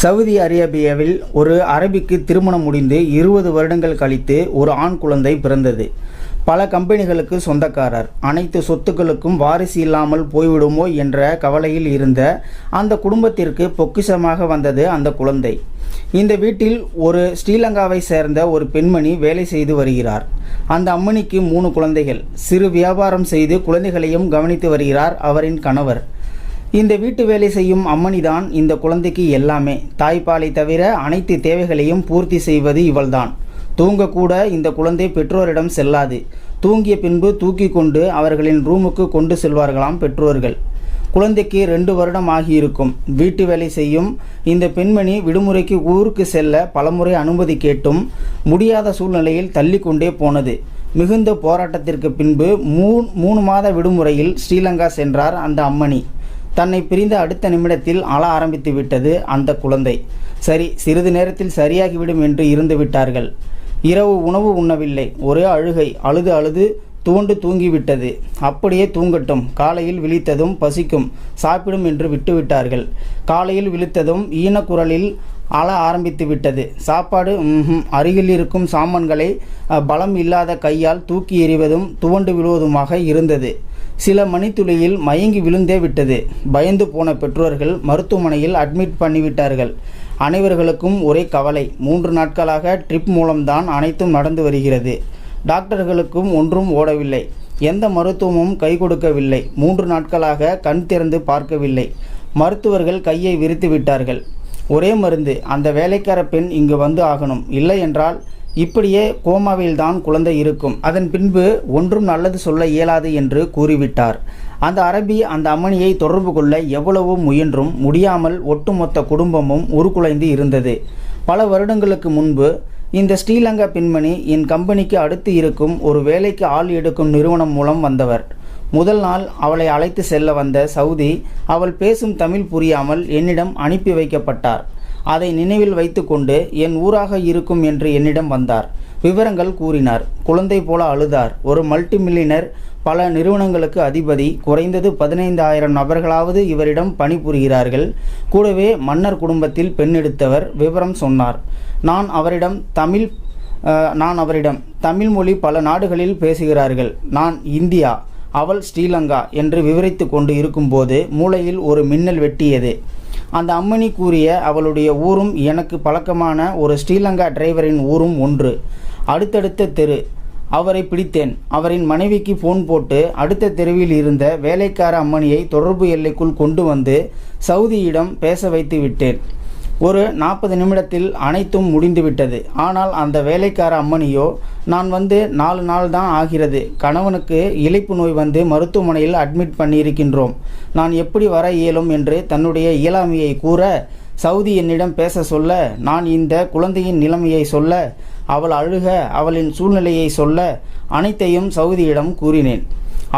Saudi அரேபியாவில் ஒரு அரபிக்கு திருமணம் முடிந்து இருபது வருடங்கள் கழித்து ஒரு ஆண் குழந்தை பிறந்தது. பல கம்பெனிகளுக்கு சொந்தக்காரர். அனைத்து சொத்துக்களுக்கும் வாரிசு இல்லாமல் போய்விடுமோ என்ற கவலையில் இருந்த அந்த குடும்பத்திற்கு பொக்கிஷமாக வந்தது அந்த குழந்தை. இந்த வீட்டில் ஒரு ஸ்ரீலங்காவை சேர்ந்த ஒரு பெண்மணி வேலை செய்து வருகிறார். அந்த அம்மணிக்கு மூணு குழந்தைகள். சிறு வியாபாரம் செய்து குழந்தைகளையும் கவனித்து வருகிறார் அவரின் கணவர். இந்த வீட்டு வேலை செய்யும் அம்மணிதான் இந்த குழந்தைக்கு எல்லாமே. தாய்ப்பாலை தவிர அனைத்து தேவைகளையும் பூர்த்தி செய்வது இவள்தான். தூங்கக்கூட இந்த குழந்தை பெற்றோரிடம் செல்லாது. தூங்கிய பின்பு தூக்கி கொண்டு அவர்களின் ரூமுக்கு கொண்டு செல்வார்களாம் பெற்றோர்கள். குழந்தைக்கு ரெண்டு வருடம் ஆகியிருக்கும். வீட்டு வேலை செய்யும் இந்த பெண்மணி விடுமுறைக்கு ஊருக்கு செல்ல பலமுறை அனுமதி கேட்டும் முடியாத சூழ்நிலையில் தள்ளிக்கொண்டே போனது. மிகுந்த போராட்டத்திற்கு பின்பு மூ மூணு மாத விடுமுறையில் ஸ்ரீலங்கா சென்றார் அந்த அம்மணி. தன்னை பிரிந்த அடுத்த நிமிடத்தில் அழ ஆரம்பித்து விட்டது அந்த குழந்தை. சரி சிறிது நேரத்தில் சரியாகிவிடும் என்று இருந்து விட்டார்கள். இரவு உணவு உண்ணவில்லை. ஒரே அழுகை அழுது அழுது துவண்டு தூங்கிவிட்டது. அப்படியே தூங்கட்டும். காலையில் விழித்ததும் பசிக்கும். சாப்பிடும் என்று விட்டுவிட்டார்கள் காலையில் விழித்ததும் ஈனக்குரலில் அழ ஆரம்பித்து விட்டது. சாப்பாடு அருகில் இருக்கும் சாமான்களை பலம் இல்லாத கையால் தூக்கி எறிவதும் துவண்டு விழுவதுமாக இருந்தது. சில மணித்துளியில் மயங்கி விழுந்தே விட்டது. பயந்து போன பெற்றோர்கள் மருத்துவமனையில் அட்மிட் பண்ணிவிட்டார்கள். அனைவர்களுக்கும் ஒரே கவலை. மூன்று நாட்களாக ட்ரிப் மூலம்தான் அனைத்தும் நடந்து வருகிறது. டாக்டர்களுக்கும் ஒன்றும் ஓடவில்லை. எந்த மருத்துவமும் கை கொடுக்கவில்லை. மூன்று நாட்களாக கண் திறந்து பார்க்கவில்லை. மருத்துவர்கள் கையை விரித்து விட்டார்கள். ஒரே மருந்து. அந்த வேலைக்கார பெண் இங்கு வந்து ஆகணும். இல்லை என்றால் இப்படியே கோமாவில்தான் குழந்தை இருக்கும். அதன் பின்பு ஒன்றும் நல்லது சொல்ல இயலாது என்று கூறிவிட்டார். அந்த அரபி அந்த அம்மணியை தொடர்பு கொள்ள எவ்வளவோ முயன்றும் முடியாமல் ஒட்டுமொத்த குடும்பமும் உருக்குலைந்து இருந்தது. பல வருடங்களுக்கு முன்பு இந்த ஸ்ரீலங்கா பெண்மணி என் கம்பெனிக்கு அடுத்து இருக்கும் ஒரு வேலைக்கு ஆள் எடுக்கும் நிறுவனம் மூலம் வந்தவர். முதல் நாள் அவளை அழைத்து செல்ல வந்த சவுதி அவள் பேசும் தமிழ் புரியாமல் என்னிடம் அனுப்பி வைக்கப்பட்டார். அதை நினைவில் வைத்துக்கொண்டு என் ஊராக இருக்கும் என்று என்னிடம் வந்தார். விவரங்கள் கூறினார். குழந்தை போல அழுதார். ஒரு மல்டிமில்லினர் பல நிறுவனங்களுக்கு அதிபதி குறைந்தது பதினைந்தாயிரம் நபர்களாவது இவரிடம் பணிபுரிகிறார்கள் கூடவே மன்னர் குடும்பத்தில் பெண் எடுத்தவர் விவரம் சொன்னார். நான் அவரிடம் தமிழ் நான் அவரிடம் தமிழ் மொழி பல நாடுகளில் பேசுகிறார்கள். நான் இந்தியா அவள் ஸ்ரீலங்கா என்று விவரித்து கொண்டு இருக்கும்போது மூளையில் ஒரு மின்னல் வெட்டியது. அந்த அம்மணி கூறிய அவளுடைய ஊரும் எனக்கு பழக்கமான ஒரு ஸ்ரீலங்கா டிரைவரின் ஊரும் ஒன்று. அடுத்தடுத்த தெரு. அவரை பிடித்தேன். அவரின் மனைவிக்கு ஃபோன் போட்டு அடுத்த தெருவில் இருந்த வேலைக்கார அம்மணியை தொடர்பு எல்லைக்குள் கொண்டு வந்து சவுதியிடம் பேச வைத்து விட்டேன். ஒரு நாற்பது நிமிடத்தில் அனைத்தும் முடிந்துவிட்டது. ஆனால் அந்த வேலைக்கார அம்மனியோ நான் வந்து நாலு நாள் தான் ஆகிறது. கணவனுக்கு இழைப்பு நோய் வந்து மருத்துவமனையில் அட்மிட் பண்ணியிருக்கின்றோம். நான் எப்படி வர இயலும்? என்று தன்னுடைய இயலாமையை கூற சவுதி என்னிடம் பேச சொல்ல நான் இந்த குழந்தையின் நிலைமையை சொல்ல அவள் அழுக அவளின் சூழ்நிலையை சொல்ல அனைத்தையும் சவுதியிடம் கூறினேன்.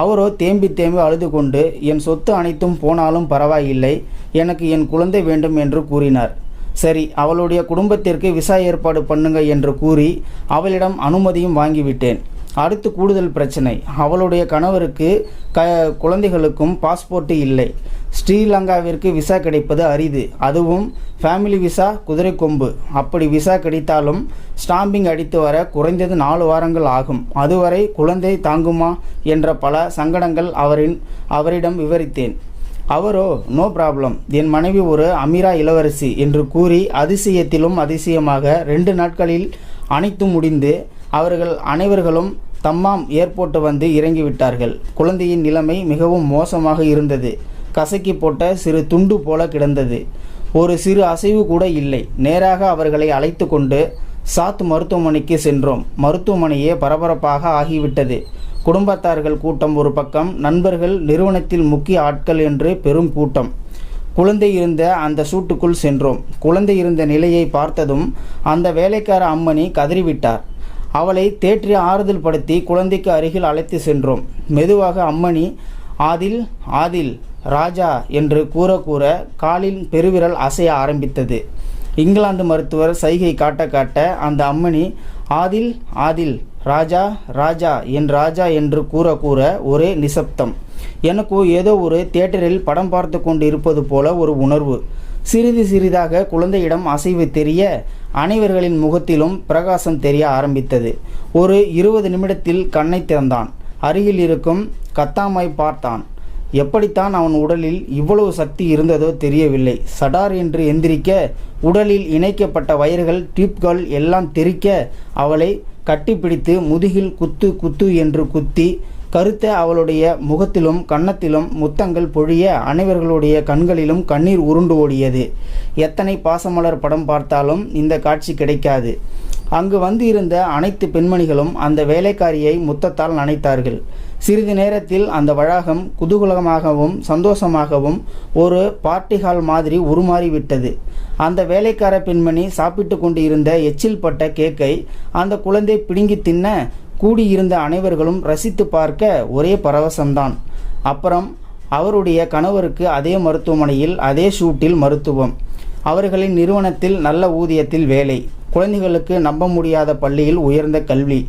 அவரோ தேம்பி தேம்பி அழுது கொண்டு என் சொத்து அனைத்தும் போனாலும் பரவாயில்லை. எனக்கு என் குழந்தை வேண்டும் என்று கூறினார். சரி அவளுடைய குடும்பத்திற்கு விசா ஏற்பாடு பண்ணுங்க என்று கூறி அவளிடம் அனுமதியும் வாங்கிவிட்டேன். அடுத்து கூடுதல் பிரச்சனை. அவளுடைய கணவருக்கு க குழந்தைகளுக்கும் பாஸ்போர்ட்டு இல்லை. ஸ்ரீலங்காவிற்கு விசா கிடைப்பது அரிது. அதுவும் ஃபேமிலி விசா குதிரை கொம்பு. அப்படி விசா கிடைத்தாலும் ஸ்டாம்பிங் அடித்து வர குறைந்தது நாலு வாரங்கள் ஆகும். அதுவரை குழந்தை தாங்குமா என்ற பல சங்கடங்கள் அவரின் அவரிடம் விவரித்தேன். அவரோ நோ ப்ராப்ளம். என் மனைவி ஒரு அமீரா இளவரசி என்று கூறி அதிசயத்திலும் அதிசயமாக ரெண்டு நாட்களில் அனைத்தும் முடிந்து அவர்கள் அனைவர்களும் தம்மாம் ஏர்போர்ட் வந்து இறங்கிவிட்டார்கள். குழந்தையின் நிலைமை மிகவும் மோசமாக இருந்தது. கசக்கி போட்ட சிறு துண்டு போல கிடந்தது. ஒரு சிறு அசைவு கூட இல்லை. நேராக அவர்களை அழைத்து கொண்டு சாத் மருத்துவமனைக்கு சென்றோம். மருத்துவமனையே பரபரப்பாக ஆகிவிட்டது. குடும்பத்தார்கள் கூட்டம் ஒரு பக்கம் நண்பர்கள் நிறுவனத்தில் முக்கிய ஆட்கள் என்று பெரும் கூட்டம். குழந்தை இருந்த அந்த சூட்டுக்குள் சென்றோம். குழந்தை இருந்த நிலையை பார்த்ததும் அந்த வேலைக்கார அம்மணி கதறிவிட்டார். அவளை தேற்றி ஆறுதல் படுத்தி குழந்தைக்கு அருகில் அழைத்து சென்றோம். மெதுவாக அம்மணி ஆதில் ஆதில் ராஜா என்று கூற கூற காலின் பெருவிரல் அசைய ஆரம்பித்தது. இங்கிலாந்து மருத்துவர் சைகை காட்ட காட்ட அந்த அம்மணி ஆதில் ஆதில் ராஜா ராஜா என் ராஜா என்று கூற கூற ஒரே நிசப்தம். எனக்கு ஏதோ ஒரு தியேட்டரில் படம் பார்த்து கொண்டு இருப்பது போல ஒரு உணர்வு. சிறிது சிறிதாக குழந்தையிடம் அசைவு தெரிய அனைவர்களின் முகத்திலும் பிரகாசம் தெரிய ஆரம்பித்தது. ஒரு இருபது நிமிடத்தில் கண்ணை திறந்தான். அருகில் இருக்கும் கத்தாமை பார்த்தான். எப்படித்தான் அவன் உடலில் இவ்வளவு சக்தி இருந்ததோ தெரியவில்லை. சடார் என்று எந்திரிக்க உடலில் இணைக்கப்பட்ட வயர்கள் டியூப்கள் எல்லாம் தெறிக்க அவளை கட்டிப்பிடித்து முதுகில் குத்து குத்து என்று குத்தி கருத்த அவளுடைய முகத்திலும் கன்னத்திலும் முத்தங்கள் பொழிய அனைவர்களுடைய கண்களிலும் கண்ணீர் உருண்டு ஓடியது. எத்தனை பாசமலர் படம் பார்த்தாலும் இந்த காட்சி கிடைக்காது. அங்கு வந்து இருந்த அனைத்து பெண்மணிகளும் அந்த வேலைக்காரியை முத்தத்தால் நனைத்தார்கள். சிறிது நேரத்தில் அந்த வளாகம் குதூகலமாகவும் சந்தோஷமாகவும் ஒரு பார்ட்டி ஹால் மாதிரி உருமாறிவிட்டது. அந்த வேலைக்கார பெண்மணி சாப்பிட்டு கொண்டு இருந்த எச்சில் பட்ட கேக்கை அந்த குழந்தை பிடுங்கி தின்ன கூடியிருந்த அனைவர்களும் ரசித்து பார்க்க ஒரே பரவசம்தான். அப்புறம் அவருடைய கணவருக்கு அதே மருத்துவமனையில் அதே ஷூட்டில் மருத்துவம். அவர்களின் நிறுவனத்தில் நல்ல ஊதியத்தில் வேலை. குழந்தைகளுக்கு நம்ப முடியாத பள்ளியில் உயர்ந்த கல்வி.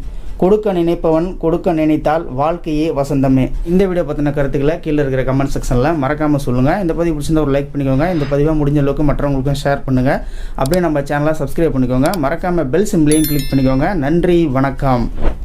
கொடுக்க நினைப்பவன் கொடுக்க நினைத்தால் வாழ்க்கையே வசந்தமே. இந்த வீடியோ பற்றின கருத்துக்களை கீழே இருக்கிற கமெண்ட் செக்ஷனில் மறக்காமல் சொல்லுங்கள் இந்த பதிவு பிடிச்சிருந்தா ஒரு லைக் பண்ணிக்கோங்க. இந்த பதிவை முடிஞ்ச அளவுக்கு மற்றவங்களுக்கும் ஷேர் பண்ணுங்கள் அப்படியே நம்ம சேனலை சப்ஸ்கிரைப் பண்ணிக்கோங்க. மறக்காமல் பெல் சிம்லையும் கிளிக் பண்ணிக்கோங்க. நன்றி வணக்கம்.